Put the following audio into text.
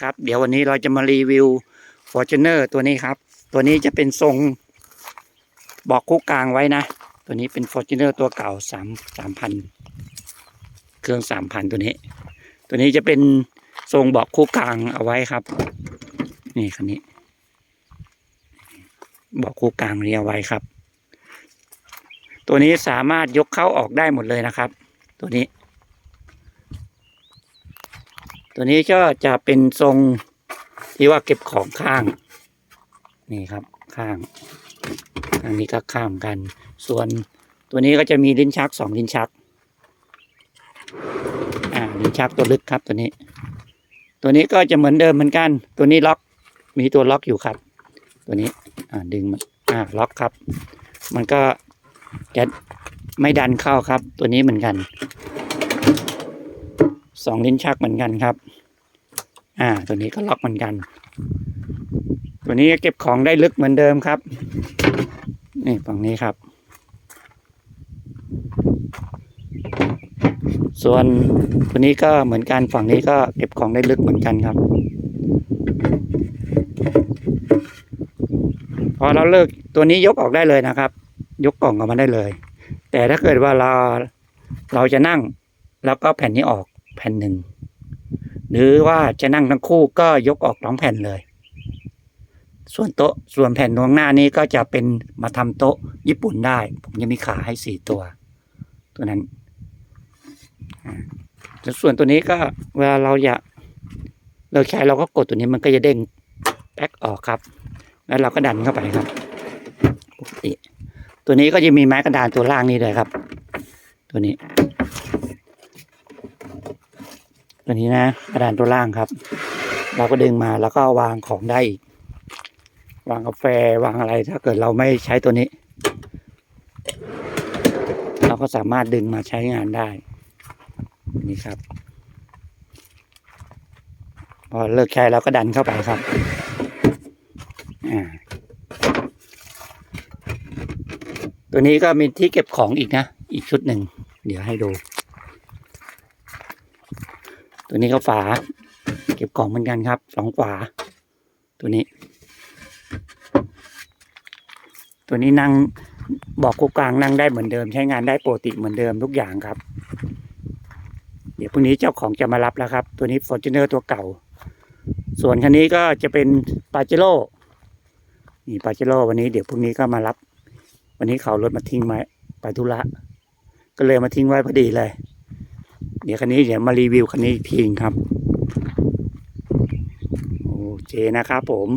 ครับ เดี๋ยววันนี้เราจะมารีวิว Fortuner ตัวนี้ครับ ตัวนี้จะเป็นทรงบอกคู่กลางไว้นะ ตัวนี้เป็น Fortuner ตัวเก่าสามสามพันเครื่องสามพันตัวนี้ ตัวนี้จะเป็นทรงบอกคู่กลางเอาไว้ครับ นี่คันนี้ บอกคู่กลางนี้เอาไว้ครับ ตัวนี้สามารถยกเข้าออกได้หมดเลยนะครับ ตัวนี้ ตัวนี้ก็จะเป็นทรงที่ว่าเก็บของข้าง นี่ครับข้างอันนี้ก็ข้ามกัน ส่วนตัวนี้ก็จะมีลิ้นชักสองลิ้นชัก อ่าลิ้นชักตัวลึกครับตัวนี้ ตัวนี้ก็จะเหมือนเดิมเหมือนกัน ตัวนี้ล็อกมีตัวล็อกอยู่ครับ ตัวนี้อ่าดึงมันอ่าล็อกครับ มันก็จะไม่ดันเข้าครับ ตัวนี้เหมือนกัน สองลิ้นชักเหมือนกันครับ อ่า ตัวนี้ก็ล็อกเหมือนกัน ตัวนี้เก็บของได้ลึกเหมือนเดิมครับ นี่ฝั่งนี้ครับ ส่วนตัวนี้ก็เหมือนกันฝั่งนี้ก็เก็บของได้ลึกเหมือนกันครับ พอเราเลิกตัวนี้ยกออกได้เลยนะครับ ยกกล่องออกมาได้เลย แต่ถ้าเกิดว่าเราเราจะนั่ง แล้วก็แผ่นนี้ออก แผ่นหนึ่ง หรือว่าจะนั่งทั้งคู่ก็ยกออกสองแผ่นเลย ส่วนโต๊ะส่วนแผ่นตรงหน้านี้ก็จะเป็นมาทำโต๊ะญี่ปุ่นได้ ผมจะมีขาให้สี่ตัว ตัวนั้นแล้วส่วนตัวนี้ก็เวลาเราอยากเลิกใช้เราก็กดตัวนี้มันก็จะเด้งแป๊กออกครับ แล้วเราก็ดันเข้าไปครับปกติตัวนี้ก็จะมีไม้กระดานตัวล่างนี้เลยครับ ตัวนี้ ตัวนี้นะกระดานตัวล่างครับ เราก็ดึงมาแล้วก็วางของได้อีก วางกาแฟวางอะไรถ้าเกิดเราไม่ใช้ตัวนี้ เราก็สามารถดึงมาใช้งานได้ นี่ครับ พอเลิกใช้เราก็ดันเข้าไปครับ อ่าตัวนี้ก็มีที่เก็บของอีกนะ อีกชุดหนึ่ง เดี๋ยวให้ดู ตัวนี้ก็ฝา เก็บของเหมือนกันครับสองฝา ตัวนี้ ตัวนี้นั่งบอกคู่กลางนั่งได้เหมือนเดิม ใช้งานได้ปกติเหมือนเดิมทุกอย่างครับ เดี๋ยวพรุ่งนี้เจ้าของจะมารับแล้วครับ ตัวนี้ฟอร์จูเนอร์ตัวเก่า ส่วนคันนี้ก็จะเป็นปาเจโร่นี่ปาเจโร่วันนี้เดี๋ยวพรุ่งนี้ก็มารับ วันนี้เขารถมาทิ้งไว้ไปธุระก็เลยมาทิ้งไว้พอดีเลย เดี๋ยวคันนี้เดี๋ยวมารีวิวคันนี้อีกทีครับ โอเคนะครับผม